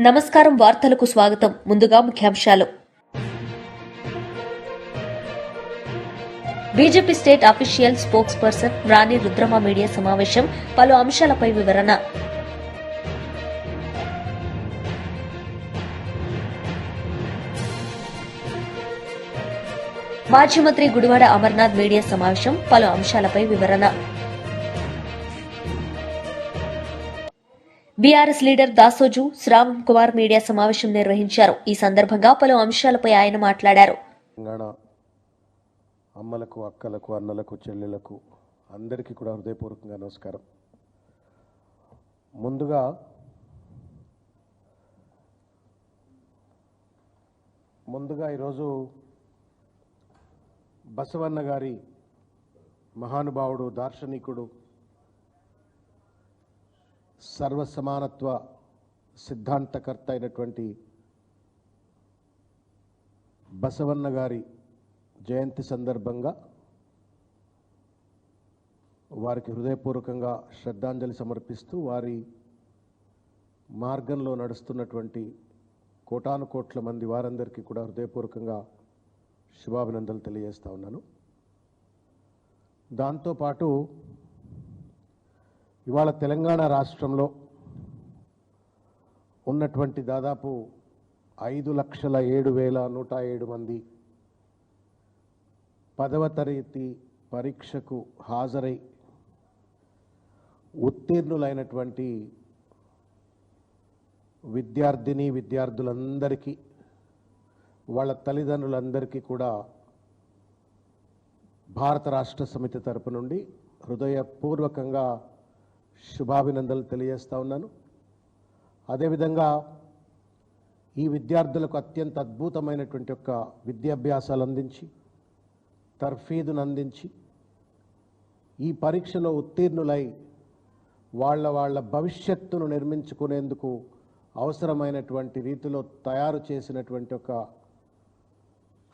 నమస్కారం వార్తలకు స్వాగతం. ముందుగా ముఖ్యాంశాలు. BJP state official spokesperson Rani Rudrama media సమావేశం పలు అంశాలపై వివరణ. మాజీ మంత్రి గుడివాడ అమర్నాథ్ మీడియా సమావేశం పలు అంశాలపై వివరణ. BRS leader Dasoju Sravan Kumar media సమావేశం నిర్వహించారు. ఈ సందర్భంగా పలు అంశాలపై ఆయన మాట్లాడారు. అమ్మలకు అక్కలకు అన్నలకు చెల్లెలకు అందరికీ కూడా హృదయపూర్వకంగా నమస్కారం. ముందుగా ముందుగా ఈరోజు బసవన్న గారి మహానుభావుడు దార్శనికుడు సర్వసమానత్వ సిద్ధాంతకర్త అయినటువంటి బసవన్న గారి జయంతి సందర్భంగా వారికి హృదయపూర్వకంగా శ్రద్ధాంజలి సమర్పిస్తూ వారి మార్గంలో నడుస్తున్నటువంటి కోటాను కోట్ల మంది వారందరికీ కూడా హృదయపూర్వకంగా శుభాభినందనలు తెలియజేస్తా ఉన్నాను. దాంతోపాటు ఇవాళ తెలంగాణ రాష్ట్రంలో ఉన్నటువంటి దాదాపు ఐదు లక్షల ఏడు వేల నూట ఏడు మంది పదవ తరగతి పరీక్షకు హాజరై ఉత్తీర్ణులైనటువంటి విద్యార్థిని విద్యార్థులందరికీ వాళ్ళ తల్లిదండ్రులందరికీ కూడా భారత రాష్ట్ర సమితి తరపు నుండి హృదయపూర్వకంగా శుభాభినందనలు తెలియజేస్తూ ఉన్నాను. అదేవిధంగా ఈ విద్యార్థులకు అత్యంత అద్భుతమైనటువంటి యొక్క విద్యాభ్యాసాలు అందించి తర్ఫీదును అందించి ఈ పరీక్షలో ఉత్తీర్ణులై వాళ్ళ వాళ్ళ భవిష్యత్తును నిర్మించుకునేందుకు అవసరమైనటువంటి రీతిలో తయారు చేసినటువంటి ఒక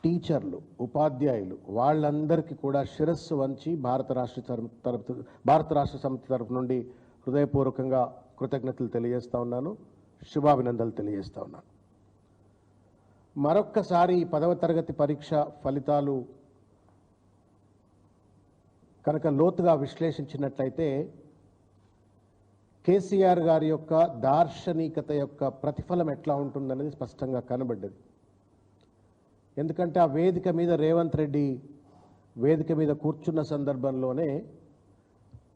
టీచర్లు ఉపాధ్యాయులు వాళ్ళందరికీ కూడా శిరస్సు వంచి భారత రాష్ట్ర తరపు తరపు భారత రాష్ట్ర సమితి తరపు నుండి హృదయపూర్వకంగా కృతజ్ఞతలు తెలియజేస్తా ఉన్నాను. శుభాభినందనలు తెలియజేస్తా ఉన్నాను. మరొక్కసారి పదవ తరగతి పరీక్ష ఫలితాలు కనుక లోతుగా విశ్లేషించినట్లయితే కేసీఆర్ గారి యొక్క దార్శనికత యొక్క ప్రతిఫలం ఎట్లా ఉంటుందనేది స్పష్టంగా కనబడ్డది. ఎందుకంటే ఆ వేదిక మీద రేవంత్ రెడ్డి వేదిక మీద కూర్చున్న సందర్భంలోనే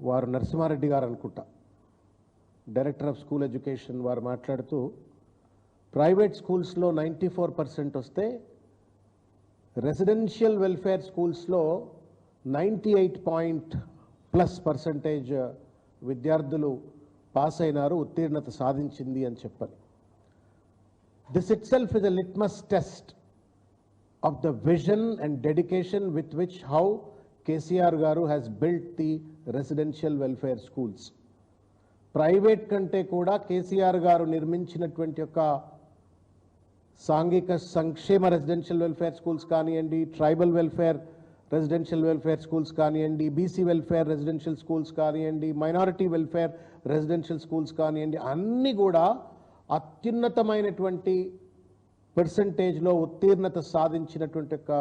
వారు నరసింహారెడ్డి గారు అనుకుంటా డైరెక్టర్ ఆఫ్ స్కూల్ ఎడ్యుకేషన్ వారు మాట్లాడుతూ ప్రైవేట్ స్కూల్స్లో నైంటీ ఫోర్ పర్సెంట్ వస్తే రెసిడెన్షియల్ వెల్ఫేర్ స్కూల్స్లో ninety eight point plus percentage విద్యార్థులు పాస్ అయినారు ఉత్తీర్ణత సాధించింది అని చెప్పారు this itself is a litmus test of the vision and dedication with which how KCR garu has built the residential welfare schools private కంటే కూడా కేసీఆర్ గారు నిర్మించినటువంటి యొక్క సాంఘిక సంక్షేమ రెసిడెన్షియల్ వెల్ఫేర్ స్కూల్స్ కానివ్వండి tribal welfare residential welfare schools కానివ్వండి BC welfare residential schools కానివ్వండి మైనారిటీ వెల్ఫేర్ రెసిడెన్షియల్ స్కూల్స్ కానివ్వండి అన్నీ కూడా అత్యున్నతమైనటువంటి పర్సంటేజ్లో ఉత్తీర్ణత సాధించినటువంటి యొక్క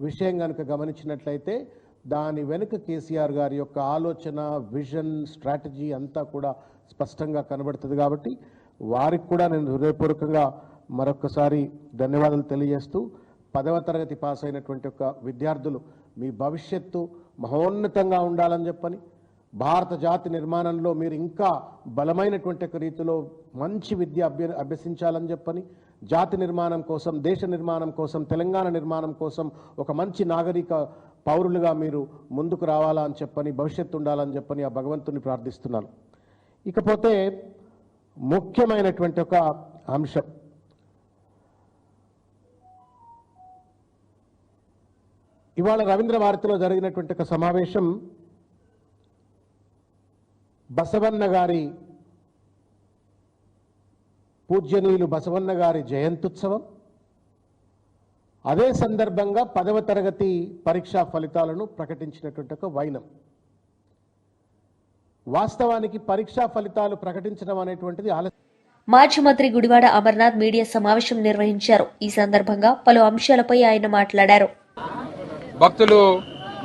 విషయం కనుక గమనించినట్లయితే దాని వెనుక కేసీఆర్ గారి యొక్క ఆలోచన విజన్ స్ట్రాటజీ అంతా కూడా స్పష్టంగా కనబడుతుంది కాబట్టి వారికి కూడా నేను హృదయపూర్వకంగా మరొకసారి ధన్యవాదాలు తెలియజేస్తూ పదవ తరగతి పాస్ అయినటువంటి ఒక విద్యార్థులు మీ భవిష్యత్తు మహోన్నతంగా ఉండాలని చెప్పని భారత జాతి నిర్మాణంలో మీరు ఇంకా బలమైనటువంటి ఒక రీతిలో మంచి విద్య అభ్య అభ్యసించాలని చెప్పని జాతి నిర్మాణం కోసం దేశ నిర్మాణం కోసం తెలంగాణ నిర్మాణం కోసం ఒక మంచి నాగరిక పౌరులుగా మీరు ముందుకు రావాలా అని చెప్పని భవిష్యత్తు ఉండాలని చెప్పని ఆ భగవంతుని ప్రార్థిస్తున్నాను. ఇకపోతే ముఖ్యమైనటువంటి ఒక అంశం. ఇవాళ రవీంద్ర భారతిలో జరిగినటువంటి ఒక సమావేశం బసవన్న గారి పూజ్యనీయులు బసవన్న గారి జయంత్యుత్సవం. అదే సందర్భంగా పదవ తరగతి పరీక్షా ఫలితాలను ప్రకటించినటువంటి ఒక వైనం. వాస్తవానికి పరీక్షా ఫలితాలు ప్రకటించడం అనేటువంటిది ఆలస్యం. మాజీ మంత్రి గుడివాడ అమర్నాథ్ మీడియా సమావేశం నిర్వహించారు. ఈ సందర్భంగా పలు అంశాలపై ఆయన మాట్లాడారు. భక్తులు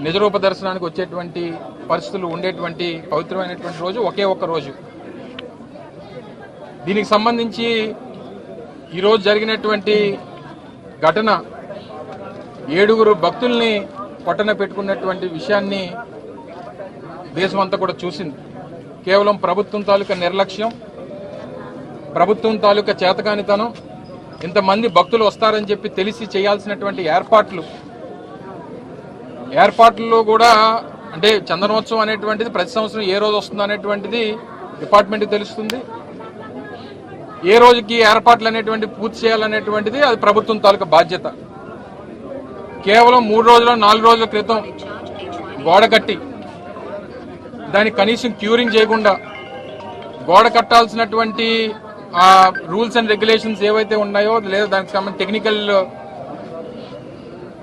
నిజరూప దర్శనానికి వచ్చేటువంటి పరిస్థితులు ఉండేటువంటి పవిత్రమైనటువంటి రోజు ఒకే ఒక్క రోజు. దీనికి సంబంధించి ఈరోజు జరిగినటువంటి ఘటన ఏడుగురు భక్తుల్ని పట్టణ పెట్టుకున్నటువంటి విషయాన్ని దేశమంతా కూడా చూసింది. కేవలం ప్రభుత్వం తాలూకా నిర్లక్ష్యం ప్రభుత్వం తాలూకా చేతకానితనం ఇంతమంది భక్తులు వస్తారని చెప్పి తెలిసి చేయాల్సినటువంటి ఏర్పాట్లు. ఏర్పాట్లలో కూడా అంటే చందనోత్సవం అనేటువంటిది ప్రతి సంవత్సరం ఏ రోజు వస్తుంది అనేటువంటిది డిపార్ట్మెంట్కి తెలుస్తుంది. ఏ రోజుకి ఏర్పాట్లు అనేటువంటి పూర్తి చేయాలనేటువంటిది అది ప్రభుత్వం తాలూకా బాధ్యత. కేవలం మూడు రోజుల నాలుగు రోజుల క్రితం గోడ కట్టి దానికి కనీసం క్యూరింగ్ చేయకుండా గోడ కట్టాల్సినటువంటి ఆ రూల్స్ అండ్ రెగ్యులేషన్స్ ఏవైతే ఉన్నాయో లేదా దానికి సంబంధించి టెక్నికల్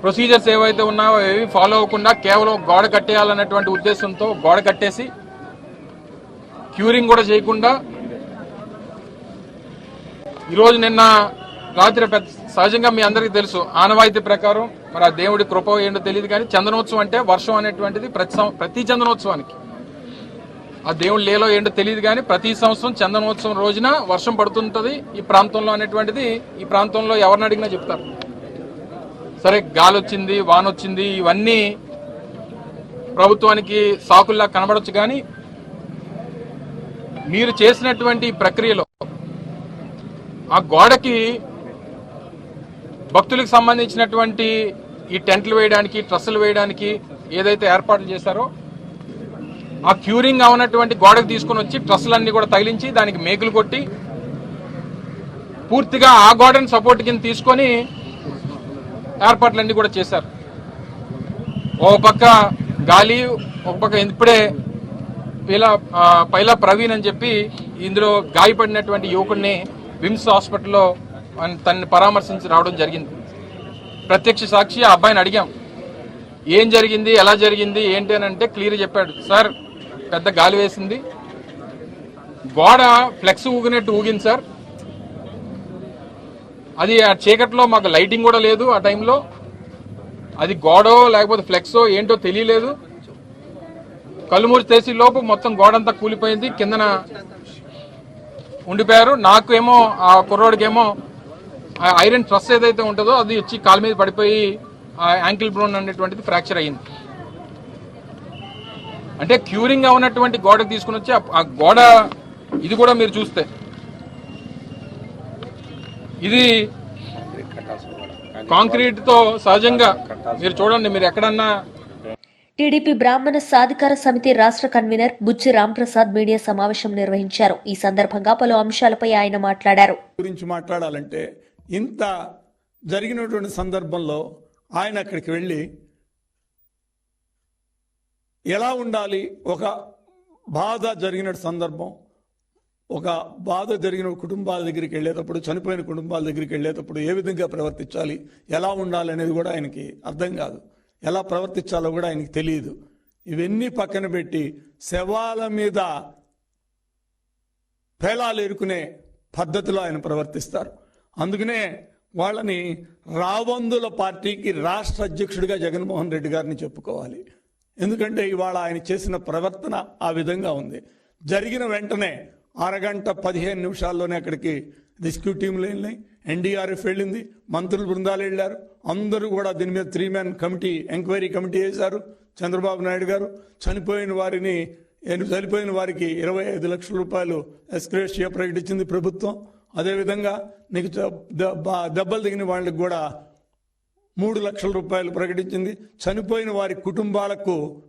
ప్రొసీజర్స్ ఏవైతే ఉన్నాయో ఏవి ఫాలో అవ్వకుండా కేవలం గోడ కట్టేయాలన్నటువంటి ఉద్దేశంతో గోడ కట్టేసి క్యూరింగ్ కూడా చేయకుండా ఈరోజు నిన్న రాత్రి పెద్ద సహజంగా మీ అందరికీ తెలుసు ఆనవాయితీ ప్రకారం మరి ఆ దేవుడి కృప ఏంటో తెలియదు కానీ చందనోత్సవం అంటే వర్షం అనేటువంటిది ప్రతి సం- ప్రతి చందనోత్సవానికి. ఆ దేవుడు లేలో ఏంటో తెలియదు కానీ ప్రతి సంవత్సరం చందనోత్సవం రోజున వర్షం పడుతుంటది. ఈ ప్రాంతంలో అనేటువంటిది ఈ ప్రాంతంలో ఎవరిని అడిగినా చెప్తారు. సరే గాలి వచ్చింది వాన వచ్చింది ఇవన్నీ ప్రభుత్వానికి సాకుల్లా కనబడొచ్చు కానీ మీరు చేసినటువంటి ప్రక్రియలో ఆ గోడకి భక్తులకు సంబంధించినటువంటి ఈ టెంట్లు వేయడానికి ట్రస్సులు వేయడానికి ఏదైతే ఏర్పాట్లు చేశారో ఆ క్యూరింగ్ అవునటువంటి గోడకు తీసుకుని వచ్చి ట్రస్సులన్నీ కూడా తగిలించి దానికి మేకులు కొట్టి పూర్తిగా ఆ గోడని సపోర్ట్ కింద తీసుకొని ఏర్పాట్లన్నీ కూడా చేశారు. ఒక పక్క గాలి ఒక పక్క ఇప్పుడే పైలా పైలా ప్రవీణ్ అని చెప్పి ఇందులో గాయపడినటువంటి యువకుడిని విమ్స్ హాస్పిటల్లో తనని పరామర్శించి రావడం జరిగింది. ప్రత్యక్ష సాక్షి ఆ అబ్బాయిని అడిగాం. ఏం జరిగింది? ఎలా జరిగింది? ఏంటి అని అంటే క్లియర్ చెప్పాడు. సార్ పెద్ద గాలి వేసింది. గోడ ఫ్లెక్స్ ఊగినట్టు ఊగింది సార్. అది ఆ చీకట్లో మాకు లైటింగ్ కూడా లేదు ఆ టైంలో. అది గోడో లేకపోతే ఫ్లెక్సో ఏంటో తెలియలేదు. కళ్ళు మూసి లోపు మొత్తం గోడంతా కూలిపోయింది. కిందన ఉండిపోయారు. నాకు ఏమో ఆ కుర్రోడికేమో ఆ ఐరన్ ట్రస్ ఏదైతే ఉంటుందో అది వచ్చి కాలు మీద పడిపోయి ఆ యాంకిల్ బ్రోన్ అనేటువంటిది ఫ్రాక్చర్ అయ్యింది. అంటే క్యూరింగ్గా ఉన్నటువంటి గోడకు తీసుకుని వచ్చి ఆ- గోడ ఇది కూడా మీరు చూస్తే. ఇది కాంక్రీట్తో సహజంగా మీరు చూడండి మీరు ఎక్కడన్నా టీడీపీ బ్రాహ్మణ సాధికార సమితి రాష్ట్ర కన్వీనర్ బుచ్చి రాంప్రసాద్ మీడియా సమావేశం నిర్వహించారు. ఈ సందర్భంగా పలు అంశాలపై ఆయన మాట్లాడారు. గురించి మాట్లాడాలంటే ఇంత జరిగినటువంటి సందర్భంలో ఆయన అక్కడికి వెళ్ళి ఎలా ఉండాలి? ఒక బాధ జరిగిన సందర్భం ఒక బాధ జరిగిన కుటుంబాల దగ్గరికి వెళ్ళేటప్పుడు చనిపోయిన కుటుంబాల దగ్గరికి వెళ్ళేటప్పుడు ఏ విధంగా ప్రవర్తించాలి? ఎలా ఉండాలి అనేది కూడా ఆయనకి అర్థం కాదు. ఎలా ప్రవర్తించాలో కూడా ఆయనకి తెలియదు. ఇవన్నీ పక్కన పెట్టి శవాల మీద పేలాలు ఎరుకునే పద్ధతిలో ఆయన ప్రవర్తిస్తారు. అందుకనే వాళ్ళని రాబందుల పార్టీకి రాష్ట్ర అధ్యక్షుడిగా జగన్మోహన్ రెడ్డి గారిని చెప్పుకోవాలి. ఎందుకంటే ఇవాళ ఆయన చేసిన ప్రవర్తన ఆ విధంగా ఉంది. జరిగిన వెంటనే అరగంట పదిహేను నిమిషాల్లోనే అక్కడికి రెస్క్యూ టీంలు వెళ్ళినాయి. ఎన్డీఆర్ఎఫ్ వెళ్ళింది. మంత్రులు బృందాలు వెళ్ళారు. అందరూ కూడా దీని మీద three man committee enquiry committee వేశారు. చంద్రబాబు నాయుడు గారు చనిపోయిన వారిని చనిపోయిన వారికి ఇరవై ఐదు లక్షల రూపాయలు ఎస్క్రేషియా ప్రకటించింది ప్రభుత్వం. అదేవిధంగా నీకు దెబ్బలు దిగిన వాళ్ళకి కూడా మూడు లక్షల రూపాయలు ప్రకటించింది చనిపోయిన వారి కుటుంబాలకు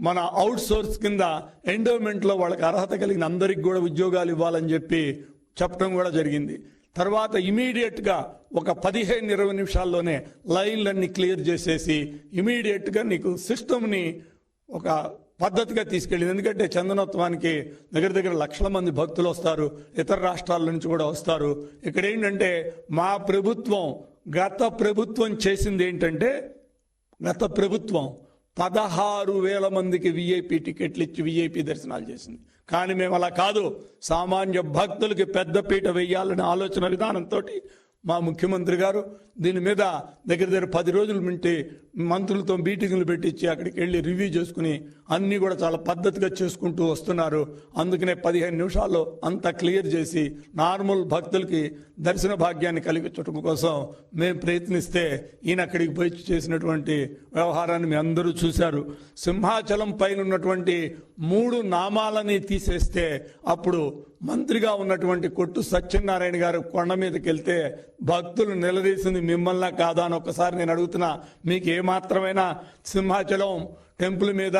మన అవుట్ సోర్స్ కింద ఎండోమెంట్లో వాళ్ళకి అర్హత కలిగిన అందరికి కూడా ఉద్యోగాలు ఇవ్వాలని చెప్పి చెప్పడం కూడా జరిగింది. తర్వాత ఇమీడియట్గా ఒక పదిహేను ఇరవై నిమిషాల్లోనే లైన్లన్నీ క్లియర్ చేసేసి ఇమీడియట్గా నీకు సిస్టమ్ని ఒక పద్ధతిగా తీసుకెళ్ళింది. ఎందుకంటే చందనోత్సవానికి దగ్గర దగ్గర లక్షల మంది భక్తులు వస్తారు. ఇతర రాష్ట్రాల నుంచి కూడా వస్తారు. ఇక్కడ ఏంటంటే మా ప్రభుత్వం గత ప్రభుత్వం చేసింది ఏంటంటే గత ప్రభుత్వం పదహారు వేల మందికి విఐపి టికెట్లు ఇచ్చి విఐపి దర్శనాలు చేసింది. కానీ మేము అలా కాదు. సామాన్య భక్తులకి పెద్దపీట వేయాలనే ఆలోచన విధానంతో మా ముఖ్యమంత్రి గారు దీని మీద దగ్గర దగ్గర పది రోజుల నుండి మంత్రులతో మీటింగులు పెట్టించి అక్కడికి వెళ్ళి రివ్యూ చేసుకుని అన్నీ కూడా చాలా పద్ధతిగా చేసుకుంటూ వస్తున్నారు. అందుకనే పదిహేను నిమిషాల్లో అంతా క్లియర్ చేసి నార్మల్ భక్తులకి దర్శన భాగ్యాన్ని కలిగించడం కోసం మేము ప్రయత్నిస్తే ఈయన అక్కడికి పోయి చేసినటువంటి వ్యవహారాన్ని మీ అందరూ చూశారు. సింహాచలం పైన ఉన్నటువంటి మూడు నామాలని తీసేస్తే అప్పుడు మంత్రిగా ఉన్నటువంటి కొట్టు సత్యనారాయణ గారు కొండ మీదకి వెళ్తే భక్తులు నిలదీసింది మిమ్మల్ని కాదా అని ఒకసారి నేను అడుగుతున్నా. మీకు ఏం ఏమాత్రమైనా సింహాచలం టెంపుల్ మీద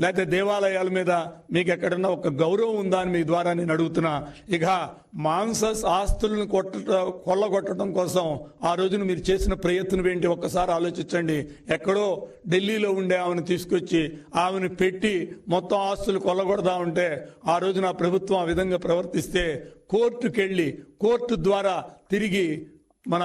లేకపోతే దేవాలయాల మీద మీకు ఎక్కడన్నా ఒక గౌరవం ఉందా అని మీ ద్వారా నేను అడుగుతున్నా. ఇక మాన్సస్ ఆస్తులను కొట్ట కొల్లగొట్టడం కోసం ఆ రోజున మీరు చేసిన ప్రయత్నం ఏంటి? ఒక్కసారి ఆలోచించండి. ఎక్కడో ఢిల్లీలో ఉండే ఆమెను తీసుకొచ్చి ఆమెను పెట్టి మొత్తం ఆస్తులు కొల్లగొడదా ఉంటే ఆ రోజున ఆ ప్రభుత్వం ఆ విధంగా ప్రవర్తిస్తే కోర్టుకెళ్ళి కోర్టు ద్వారా తిరిగి మన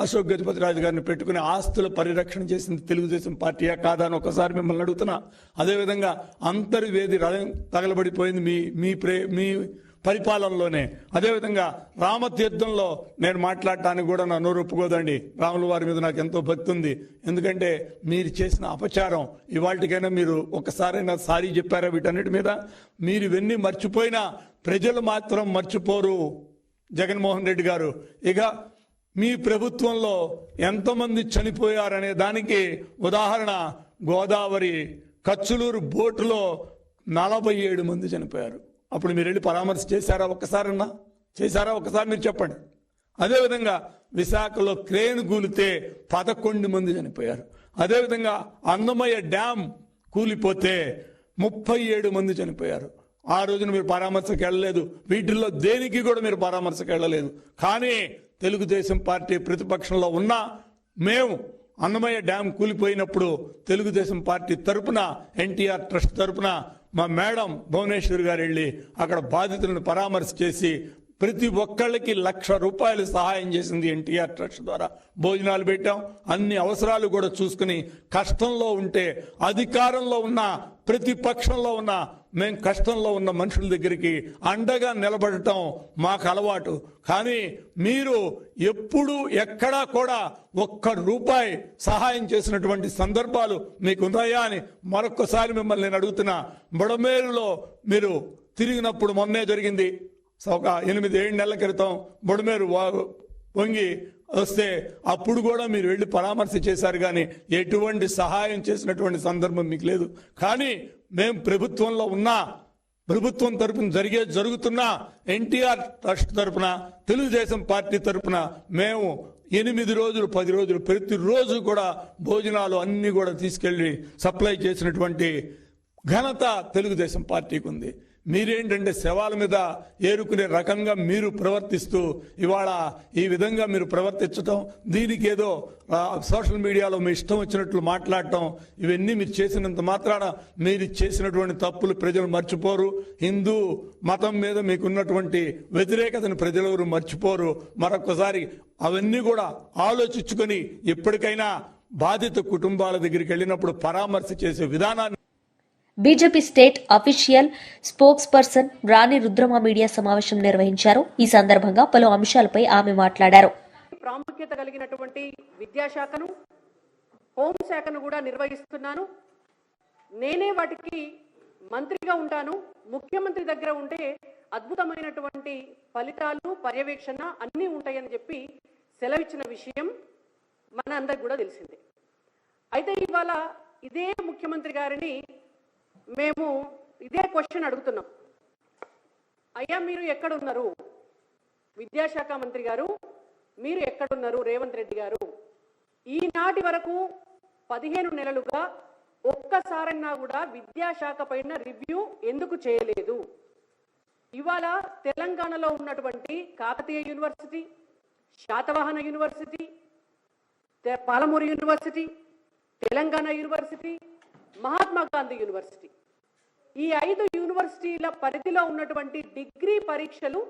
అశోక్ గజపతి రాజు గారిని పెట్టుకుని ఆస్తుల పరిరక్షణ చేసింది తెలుగుదేశం పార్టీయా కాదా అని ఒకసారి మిమ్మల్ని అడుగుతున్నా. అదేవిధంగా అంతర్వేది రథం తగలబడిపోయింది మీ మీ ప్రే మీ పరిపాలనలోనే. అదేవిధంగా రామతీర్థంలో నేను మాట్లాడటానికి కూడా నా నోరు ఒప్పుకోదండి. రాముల వారి మీద నాకు ఎంతో భక్తి ఉంది. ఎందుకంటే మీరు చేసిన అపచారం ఇవాళకైనా మీరు ఒకసారైనా సారీ చెప్పారా వీటన్నిటి మీద? మీరు ఇవన్నీ మర్చిపోయినా ప్రజలు మాత్రం మర్చిపోరు జగన్మోహన్ రెడ్డి గారు. ఇక మీ ప్రభుత్వంలో ఎంతమంది చనిపోయారనే దానికి ఉదాహరణ గోదావరి కచ్చులూరు బోటులో నలభై ఏడు మంది చనిపోయారు. అప్పుడు మీరు వెళ్ళి పరామర్శ చేశారా ఒక్కసారన్నా? చేశారా? ఒకసారి మీరు చెప్పండి. అదేవిధంగా విశాఖలో క్రేన్ కూలితే పదకొండు మంది చనిపోయారు. అదేవిధంగా అన్నమయ్య డ్యామ్ కూలిపోతే ముప్పై ఏడు మంది చనిపోయారు. ఆ రోజున మీరు పరామర్శకు వెళ్ళలేదు. వీటిల్లో దేనికి కూడా మీరు పరామర్శకు వెళ్ళలేదు. కానీ తెలుగుదేశం పార్టీ ప్రతిపక్షంలో ఉన్నా మేము అన్నమయ్య డ్యాం కూలిపోయినప్పుడు తెలుగుదేశం పార్టీ తరపున ఎన్టీఆర్ ట్రస్ట్ తరపున మా మేడం భువనేశ్వర్ గారు వెళ్ళి అక్కడ బాధితులను పరామర్శ చేసి ప్రతి ఒక్కళ్ళకి లక్ష రూపాయలు సహాయం చేసింది ఎన్టీఆర్ ట్రస్ట్ ద్వారా. భోజనాలు పెట్టాం అన్ని అవసరాలు కూడా చూసుకుని కష్టంలో ఉంటే అధికారంలో ఉన్న ప్రతిపక్షంలో ఉన్న మేం కష్టంలో ఉన్న మనుషుల దగ్గరికి అండగా నిలబడటం మాకు అలవాటు. కానీ మీరు ఎప్పుడు ఎక్కడా కూడా ఒక్క రూపాయి సహాయం చేసినటువంటి సందర్భాలు మీకు ఉన్నాయా అని మరొక్కసారి మిమ్మల్ని నేను అడుగుతున్నా. బుడమేరులో మీరు తిరిగినప్పుడు మొన్నే జరిగింది. ఒక ఎనిమిది ఏడు నెలల క్రితం బుడమేరు పొంగి వస్తే అప్పుడు కూడా మీరు వెళ్ళి పరామర్శ చేశారు కానీ ఎటువంటి సహాయం చేసినటువంటి సందర్భం మీకు లేదు. కానీ మేము ప్రభుత్వంలో ఉన్నా ప్రభుత్వం తరపున జరిగే జరుగుతున్న ఎన్టీఆర్ ట్రస్ట్ తరపున తెలుగుదేశం పార్టీ తరపున మేము ఎనిమిది రోజులు పది రోజులు ప్రతిరోజు కూడా భోజనాలు అన్నీ కూడా తీసుకెళ్ళి సప్లై చేసినటువంటి ఘనత తెలుగుదేశం పార్టీకి ఉంది మీరేంటంటే శవాల మీద ఏరుకునే రకంగా మీరు ప్రవర్తిస్తూ ఇవాళ ఈ విధంగా మీరు ప్రవర్తించటం దీనికి ఏదో సోషల్ మీడియాలో మీ ఇష్టం వచ్చినట్లు మాట్లాడటం ఇవన్నీ మీరు చేసినంత మాత్రాన మీరు చేసినటువంటి తప్పులు ప్రజలు మర్చిపోరు. హిందూ మతం మీద మీకున్నటువంటి వ్యతిరేకతను ప్రజలెవరు మర్చిపోరు. మరొకసారి అవన్నీ కూడా ఆలోచించుకొని ఎప్పటికైనా బాధిత కుటుంబాల దగ్గరికి వెళ్ళినప్పుడు పరామర్శ చేసే విధానాన్ని BJP state official spokesperson Rani Rudrama media సమావేశం నిర్వహించారు. ఈ సందర్భంగా పలు అంశాలపై ఆమె మాట్లాడారు. ప్రాముఖ్యత కలిగినటువంటి విద్యాశాఖను హోంశాఖను కూడా నిర్వహిస్తున్నాను. నేనే వాటికి మంత్రిగా ఉంటాను. ముఖ్యమంత్రి దగ్గర ఉంటే అద్భుతమైనటువంటి ఫలితాలు పర్యవేక్షణ అన్నీ ఉంటాయని చెప్పి సెలవిచ్చిన విషయం మన అందరికి కూడా తెలిసిందే. అయితే ఇవాళ ఇదే ముఖ్యమంత్రి గారిని మేము ఇదే క్వశ్చన్ అడుగుతున్నాం. అయ్యా మీరు ఎక్కడున్నారు? విద్యాశాఖ మంత్రి గారు మీరు ఎక్కడున్నారు? రేవంత్ రెడ్డి గారు? ఈనాటి వరకు పదిహేను నెలలుగా ఒక్కసారన్నా కూడా విద్యాశాఖ పైన రివ్యూ ఎందుకు చేయలేదు? ఇవాళ తెలంగాణలో ఉన్నటువంటి Kakatiya university Satavahana university Palamuru university Telangana university Mahatma Gandhi university. ఈ ఐదు యూనివర్సిటీల పరిధిలో ఉన్నటువంటి డిగ్రీ పరీక్షలు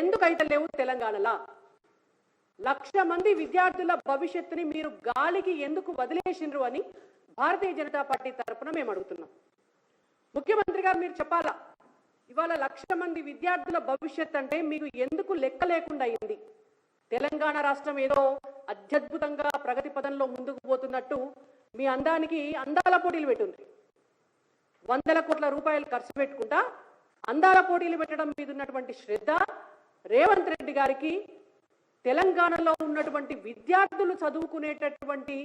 ఎందుకైతే లేవు తెలంగాణలో? లక్ష మంది విద్యార్థుల భవిష్యత్తుని మీరు గాలికి ఎందుకు వదిలేసిండ్రు అని భారతీయ జనతా పార్టీ తరఫున మేము అడుగుతున్నాం. ముఖ్యమంత్రి గారు మీరు చెప్పాలా? ఇవాళ లక్ష మంది విద్యార్థుల భవిష్యత్ అంటే మీకు ఎందుకు లెక్క లేకుండా అయింది? తెలంగాణ రాష్ట్రం ఏదో అత్యద్భుతంగా ప్రగతి పదంలో ముందుకు పోతున్నట్టు మీ అందానికి అందాల పోటీలు పెట్టుంది వందల కోట్ల రూపాయలు ఖర్చు పెట్టుకుంటా అందాల పోటీలు పెట్టడం మీద ఉన్నటువంటి శ్రద్ధ రేవంత్ రెడ్డి గారికి తెలంగాణలో ఉన్నటువంటి విద్యార్థులు చదువుకునేటటువంటి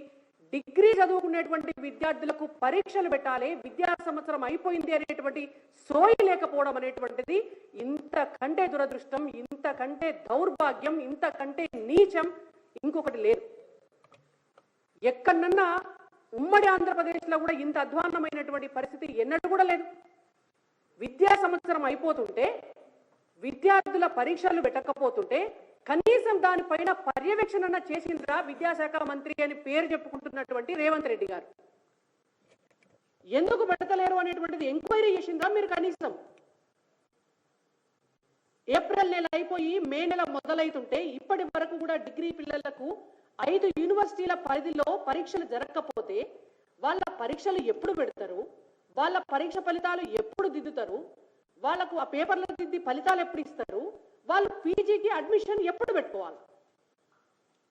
డిగ్రీ చదువుకునేటువంటి విద్యార్థులకు పరీక్షలు పెట్టాలి విద్యా సంవత్సరం అయిపోయింది అనేటువంటి సోయి లేకపోవడం అనేటువంటిది ఇంతకంటే దురదృష్టం ఇంతకంటే దౌర్భాగ్యం ఇంతకంటే నీచం ఇంకొకటి లేదు. ఎక్కడన్నా ఉమ్మడి ఆంధ్రప్రదేశ్లో కూడా ఇంత అధ్వాన్నమైనటువంటి పరిస్థితి ఎన్నడూ కూడా లేదు. విద్యా సంవత్సరం అయిపోతుంటే విద్యార్థుల పరీక్షలు పెట్టకపోతుంటే కనీసం దానిపైన పర్యవేక్షణ చేసిందిరా విద్యాశాఖ మంత్రి అని పేరు చెప్పుకుంటున్నటువంటి రేవంత్ రెడ్డి గారు. ఎందుకు పెడతలేరు అనేటువంటిది ఎంక్వైరీ చేసిందా మీరు కనీసం? ఏప్రిల్ నెల అయిపోయి మే నెల మొదలైతుంటే ఇప్పటి వరకు కూడా డిగ్రీ పిల్లలకు ఐదు యూనివర్సిటీల పరిధిలో పరీక్షలు జరగకపోతే వాళ్ళ పరీక్షలు ఎప్పుడు పెడతారు? వాళ్ళ పరీక్ష ఫలితాలు ఎప్పుడు దిద్దుతారు? వాళ్ళకు ఆ పేపర్లు దిద్ది ఫలితాలు ఎప్పుడు ఇస్తారు? వాళ్ళు పీజీకి అడ్మిషన్ ఎప్పుడు పెట్టుకోవాలి?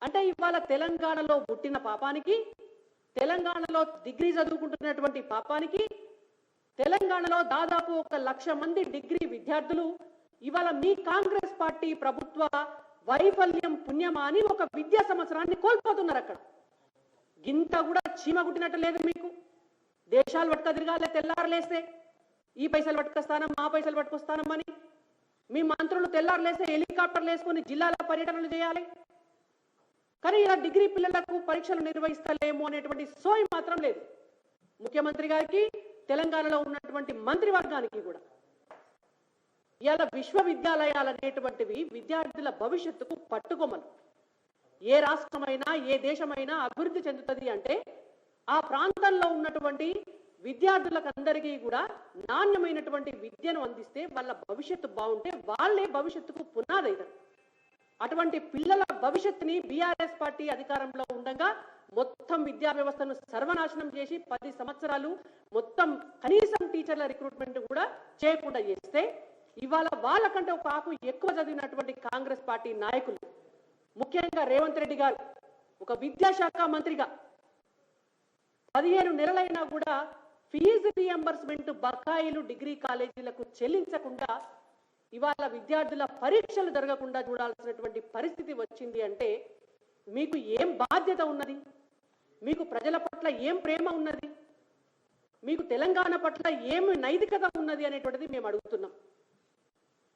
అంటే ఇవాళ తెలంగాణలో పుట్టిన పాపానికి తెలంగాణలో డిగ్రీ చదువుకుంటున్నటువంటి పాపానికి తెలంగాణలో దాదాపు ఒక లక్ష మంది డిగ్రీ విద్యార్థులు ఇవాళ మీ కాంగ్రెస్ పార్టీ ప్రభుత్వ వైఫల్యం పుణ్యమా అని ఒక విద్యా సంవత్సరాన్ని కోల్పోతున్నారు అక్కడ. గింత కూడా చీమ కుట్టినట్టు లేదు మీకు. దేశాలు పట్టుక తిరగాలి తెల్లారలేస్తే ఈ పైసలు పట్టుకొస్తానం ఆ పైసలు పట్టుకొస్తానమని మీ మంత్రులు తెల్లారలేస్తే హెలికాప్టర్లు వేసుకొని జిల్లాల పర్యటనలు చేయాలి. కానీ ఇలా డిగ్రీ పిల్లలకు పరీక్షలు నిర్వహిస్తలేము అనేటువంటి సోయి మాత్రం లేదు. ముఖ్యమంత్రి గారికి తెలంగాణలో ఉన్నటువంటి మంత్రివర్గానికి కూడా. ఇవాళ విశ్వవిద్యాలయాలు అనేటువంటివి విద్యార్థుల భవిష్యత్తుకు పట్టుకొమ్మలు. ఏ రాష్ట్రమైనా ఏ దేశమైనా అభివృద్ధి చెందుతుంది అంటే ఆ ప్రాంతంలో ఉన్నటువంటి విద్యార్థులకు అందరికీ కూడా నాణ్యమైనటువంటి విద్యను అందిస్తే వాళ్ళ భవిష్యత్తు బాగుంటే వాళ్ళే భవిష్యత్తుకు పునాది అవుతారు అటువంటి పిల్లల భవిష్యత్తుని బీఆర్ఎస్ పార్టీ అధికారంలో ఉండగా మొత్తం విద్యా వ్యవస్థను సర్వనాశనం చేసి పది సంవత్సరాలు మొత్తం కనీసం టీచర్ల రిక్రూట్మెంట్ కూడా చేయకుండా చేస్తే ఇవాళ వాళ్ళకంటే ఒక ఆకు ఎక్కువ చదివినటువంటి కాంగ్రెస్ పార్టీ నాయకులు ముఖ్యంగా రేవంత్ రెడ్డి గారు ఒక విద్యాశాఖ మంత్రిగా. పదిహేను నెలలైనా కూడా ఫీజు రియంబర్స్మెంట్ బకాయిలు డిగ్రీ కాలేజీలకు చెల్లించకుండా ఇవాళ విద్యార్థుల పరీక్షలు జరగకుండా చూడాల్సినటువంటి పరిస్థితి వచ్చింది అంటే మీకు ఏం బాధ్యత ఉన్నది? మీకు ప్రజల పట్ల ఏం ప్రేమ ఉన్నది? మీకు తెలంగాణ పట్ల ఏం నైతికత ఉన్నది అనేటువంటిది మేము అడుగుతున్నాం.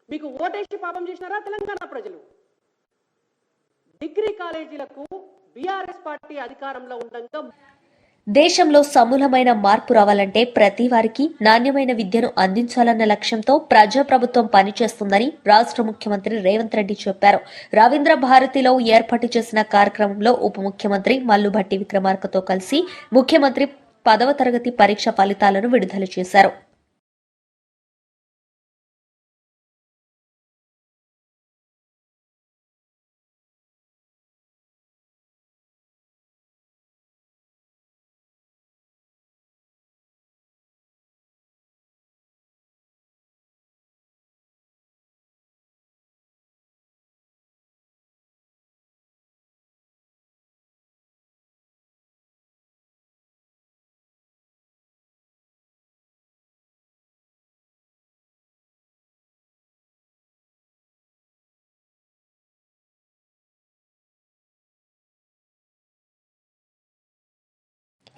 మీకు ఓటేసి పాపం చేసినారా తెలంగాణ ప్రజలు? డిగ్రీ కాలేజీలకు బీఆర్ఎస్ పార్టీ అధికారంలో ఉండగా దేశంలో సమూలమైన మార్పు రావాలంటే ప్రతి వారికి నాణ్యమైన విద్యను అందించాలన్న లక్ష్యంతో ప్రజాప్రభుత్వం పనిచేస్తుందని రాష్ట్ర ముఖ్యమంత్రి రేవంత్ రెడ్డి చెప్పారు. రవీంద్ర భారతిలో ఏర్పాటు చేసిన కార్యక్రమంలో ఉప ముఖ్యమంత్రి మల్లుభట్టి విక్రమార్కతో కలిసి ముఖ్యమంత్రి పదవ తరగతి పరీక్ష ఫలితాలను విడుదల చేశారు.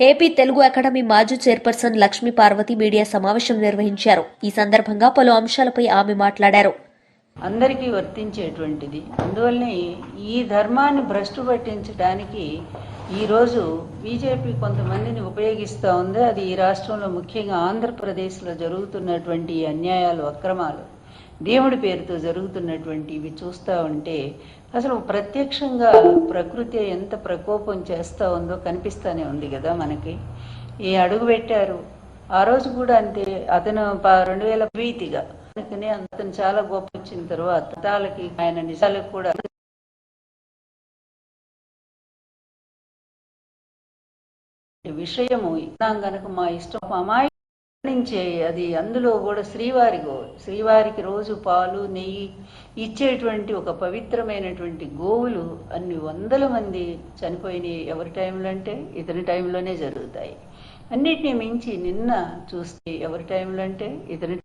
ఏపీ తెలుగు అకాడమీ మాజీ చైర్పర్సన్ లక్ష్మీ పార్వతి మీడియా సమావేశం నిర్వహించారు. ఈ సందర్భంగా పలు అంశాలపై ఆమె మాట్లాడారు. అందరికీ వర్తించేటువంటిది. అందువల్లనే ఈ ధర్మాన్ని భ్రష్టు పట్టించడానికి ఈరోజు బీజేపీ కొంతమందిని ఉపయోగిస్తూ ఉంది. అది ఈ రాష్ట్రంలో ముఖ్యంగా ఆంధ్రప్రదేశ్లో జరుగుతున్నటువంటి అన్యాయాలు అక్రమాలు దేవుడి పేరుతో జరుగుతున్నటువంటి ఇవి చూస్తూ ఉంటే అసలు ప్రత్యక్షంగా ప్రకృతి ఎంత ప్రకోపం చేస్తూ ఉందో కనిపిస్తూనే ఉంది కదా మనకి. ఈ అడుగు పెట్టారు. ఆ రోజు కూడా అంతే. అతను రెండు వేల ప్రీతిగా. అందుకనే అతను చాలా గొప్ప వచ్చిన తర్వాత తాలకి ఆయన నిజాలకు కూడా విషయము. ఇన్నాం గనక మా ఇష్టం. అమాయ నుంచే అది అందులో కూడా శ్రీవారి గో శ్రీవారికి రోజు పాలు నెయ్యి ఇచ్చేటువంటి ఒక పవిత్రమైనటువంటి గోవులు అన్ని వందల మంది చనిపోయినాయి. ఎవరి టైంలో అంటే ఇతని టైంలోనే జరుగుతాయి. అన్నిటినీ మించి నిన్న చూస్తే ఎవరి టైంలో అంటే ఇతని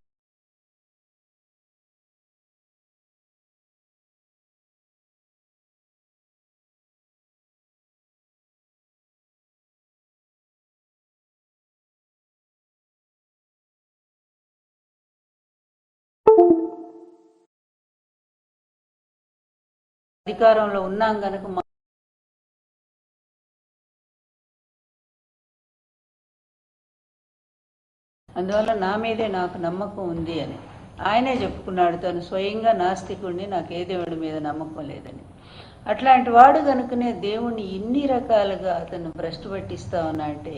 అధికారంలో ఉన్నాం గనక అందువల్ల నా మీదే నాకు నమ్మకం ఉంది అని. ఆయనే చెప్పుకున్నాడు తను స్వయంగా నాస్తికుడిని నాకు ఏ దేవుడి మీద నమ్మకం లేదని. అట్లాంటి వాడు కనుకనే దేవుణ్ణి ఇన్ని రకాలుగా అతను భ్రష్టు పట్టిస్తా అంటే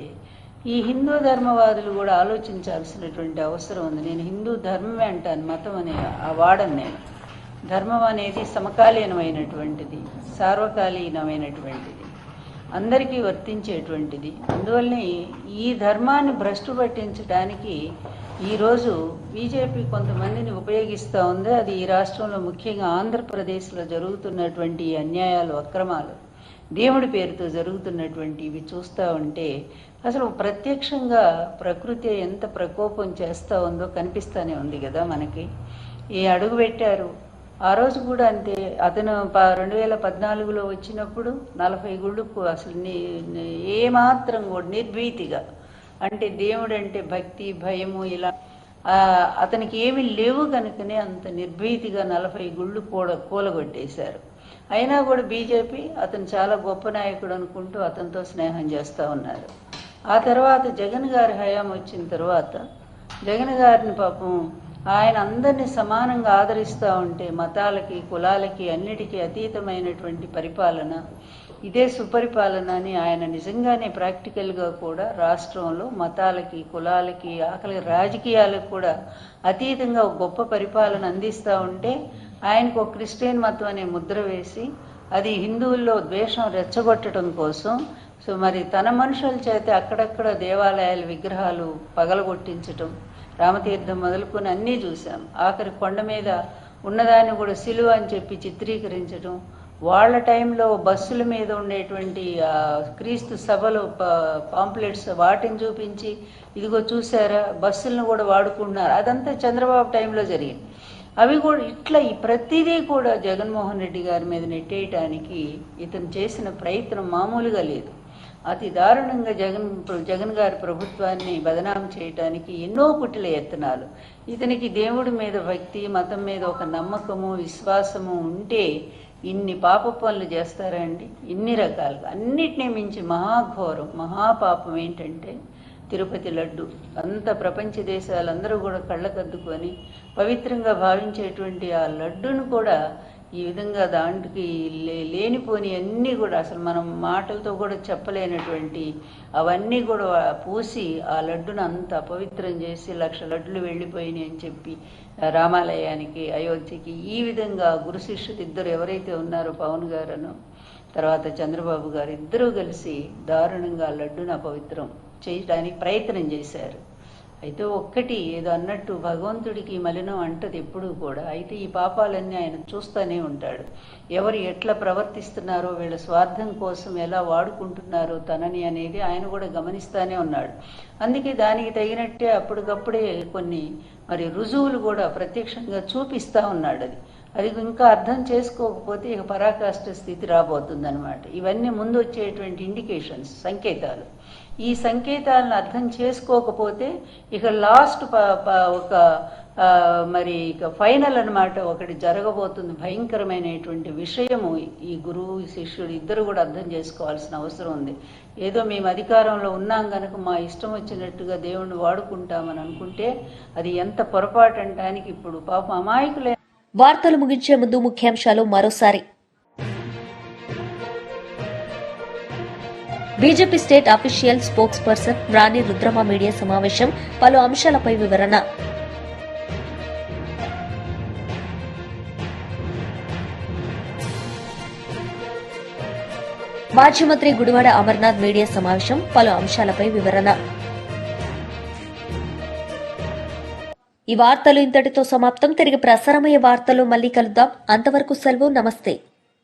ఈ హిందూ ధర్మవాదులు కూడా ఆలోచించాల్సినటువంటి అవసరం ఉంది. నేను హిందూ ధర్మమే అంటాను మతం అనే ఆ వాడను నేను. ధర్మం అనేది సమకాలీనమైనటువంటిది సార్వకాలీనమైనటువంటిది అందరికీ వర్తించేటువంటిది. అందువల్లనే ఈ ధర్మాన్ని భ్రష్టు పట్టించడానికి ఈరోజు బీజేపీ కొంతమందిని ఉపయోగిస్తూ ఉంది. అది ఈ రాష్ట్రంలో ముఖ్యంగా ఆంధ్రప్రదేశ్లో జరుగుతున్నటువంటి అన్యాయాలు అక్రమాలు దేవుడి పేరుతో జరుగుతున్నటువంటి ఇవి చూస్తూ ఉంటే అసలు ప్రత్యక్షంగా ప్రకృతి ఎంత ప్రకోపం చేస్తూ ఉందో కనిపిస్తూనే ఉంది కదా మనకి. ఏ అడుగు పెట్టారు? ఆ రోజు కూడా అంతే. అతను ప- రెండు వేల పద్నాలుగులో వచ్చినప్పుడు నలభై గుళ్ళకు అసలు నీ ఏమాత్రం కూడా నిర్భీతిగా. అంటే దేవుడు అంటే భక్తి భయము ఇలా అతనికి ఏమి లేవు కనుకనే అంత నిర్భీతిగా నలభై గుళ్ళు కూడ కూలగొట్టేశారు. అయినా కూడా బీజేపీ అతను చాలా గొప్ప నాయకుడు అనుకుంటూ అతనితో స్నేహం చేస్తూ ఉన్నారు. ఆ తర్వాత జగన్ గారి హయాం వచ్చిన తర్వాత జగన్ గారిని పాపం ఆయన అందరినీ సమానంగా ఆదరిస్తూ ఉంటే మతాలకి కులాలకి అన్నిటికీ అతీతమైనటువంటి పరిపాలన ఇదే సుపరిపాలన అని ఆయన నిజంగానే ప్రాక్టికల్గా కూడా రాష్ట్రంలో మతాలకి కులాలకి ఆకలి రాజకీయాలకు కూడా అతీతంగా ఒక గొప్ప పరిపాలన అందిస్తూ ఉంటే ఆయనకు ఒక క్రిస్టియన్ మతం అనే ముద్ర వేసి అది హిందువుల్లో ద్వేషం రెచ్చగొట్టడం కోసం సో మరి తన మనుషుల చేత అక్కడక్కడ దేవాలయాల విగ్రహాలు పగలగొట్టించటం రామతీర్థం మొదలుకొని అన్నీ చూసాం ఆఖరి కొండ మీద ఉన్నదాన్ని కూడా సిలువ అని చెప్పి చిత్రీకరించడం వాళ్ళ టైంలో బస్సుల మీద ఉండేటువంటి క్రీస్తు సభలు పాంప్లెట్స్ వాటిని చూపించి ఇదిగో చూసారా బస్సులను కూడా వాడుకుంటున్నారు. అదంతా చంద్రబాబు టైంలో జరిగింది. అవి కూడా ఇట్లా ఈ ప్రతిదీ కూడా జగన్మోహన్ రెడ్డి గారి మీద నెట్టేయటానికి ఇతను చేసిన ప్రయత్నం మామూలుగా లేదు. అతి దారుణంగా జగన్ జగన్ గారి ప్రభుత్వాన్ని బదనాం చేయటానికి ఎన్నో పుట్టిల ఎత్తనాలు. ఇతనికి దేవుడి మీద భక్తి మతం మీద ఒక నమ్మకము విశ్వాసము ఉంటే ఇన్ని పాప పనులు చేస్తారండి ఇన్ని రకాలుగా. అన్నిటినీ మించి మహాఘోరం మహాపాపం ఏంటంటే తిరుపతి లడ్డు. అంత ప్రపంచ దేశాలందరూ కూడా కళ్ళకద్దుకొని పవిత్రంగా భావించేటువంటి ఆ లడ్డును కూడా ఈ విధంగా దాంట్కి లే- లేనిపోని అన్నీ కూడా అసలు మనం మాటలతో కూడా చెప్పలేనటువంటి అవన్నీ కూడా పూసి ఆ లడ్డును అంత అపవిత్రం చేసి లక్ష లడ్డులు వెళ్ళిపోయినాయి అని చెప్పి రామాలయానికి అయోధ్యకి ఈ విధంగా గురు శిష్యులు ఇద్దరు ఎవరైతే ఉన్నారో పవన్ గారును తర్వాత చంద్రబాబు గారు ఇద్దరూ కలిసి దారుణంగా ఆ లడ్డును అపవిత్రం చేయడానికి ప్రయత్నం చేశారు. అయితే ఒక్కటి ఏదో అన్నట్టు భగవంతుడికి మలినం అంటది ఎప్పుడూ కూడా. అయితే ఈ పాపాలన్నీ ఆయన చూస్తూనే ఉంటాడు. ఎవరు ఎట్లా ప్రవర్తిస్తున్నారో వీళ్ళ స్వార్థం కోసం ఎలా వాడుకుంటున్నారో తనని అనేది ఆయన కూడా గమనిస్తూనే ఉన్నాడు. అందుకే దానికి తగినట్టే అప్పటికప్పుడే కొన్ని మరి రుజువులు కూడా ప్రత్యక్షంగా చూపిస్తా ఉన్నాడు అది. అది ఇంకా అర్థం చేసుకోకపోతే ఇక పరాకాష్ట స్థితి రాబోతుందన్నమాట. ఇవన్నీ ముందు వచ్చేటువంటి ఇండికేషన్స్ సంకేతాలు. ఈ సంకేతాలను అర్థం చేసుకోకపోతే ఇక లాస్ట్ ప- ప- ఒక మరి ఇక ఫైనల్ అన్నమాట ఒకటి జరగబోతుంది. భయంకరమైనటువంటి విషయము ఈ గురువు శిష్యుడు ఇద్దరు కూడా అర్థం చేసుకోవాల్సిన అవసరం ఉంది. ఏదో మేము అధికారంలో ఉన్నాం కనుక మా ఇష్టం వచ్చినట్టుగా దేవుణ్ణి వాడుకుంటామని అనుకుంటే అది ఎంత పొరపాటు అంటానికి ఇప్పుడు పాపం అమాయకులే వార్తలు ముగించే ముందు ముఖ్యాంశాలు మరోసారి. BJP state official spokesperson Rani Rudrama media సమావేశం పలు అంశాలపై వివరణ. మాజీ మంత్రి గుడివాడ అమర్నాథ్ మీడియా సమావేశం పలు అంశాలపై వివరణ. ఈ వార్తలు ఇంతటితో సమాప్తం. తిరిగి ప్రసారమయ్యే వార్తలు మళ్ళీ కలుద్దాం. అంతవరకు సెలవు నమస్తే.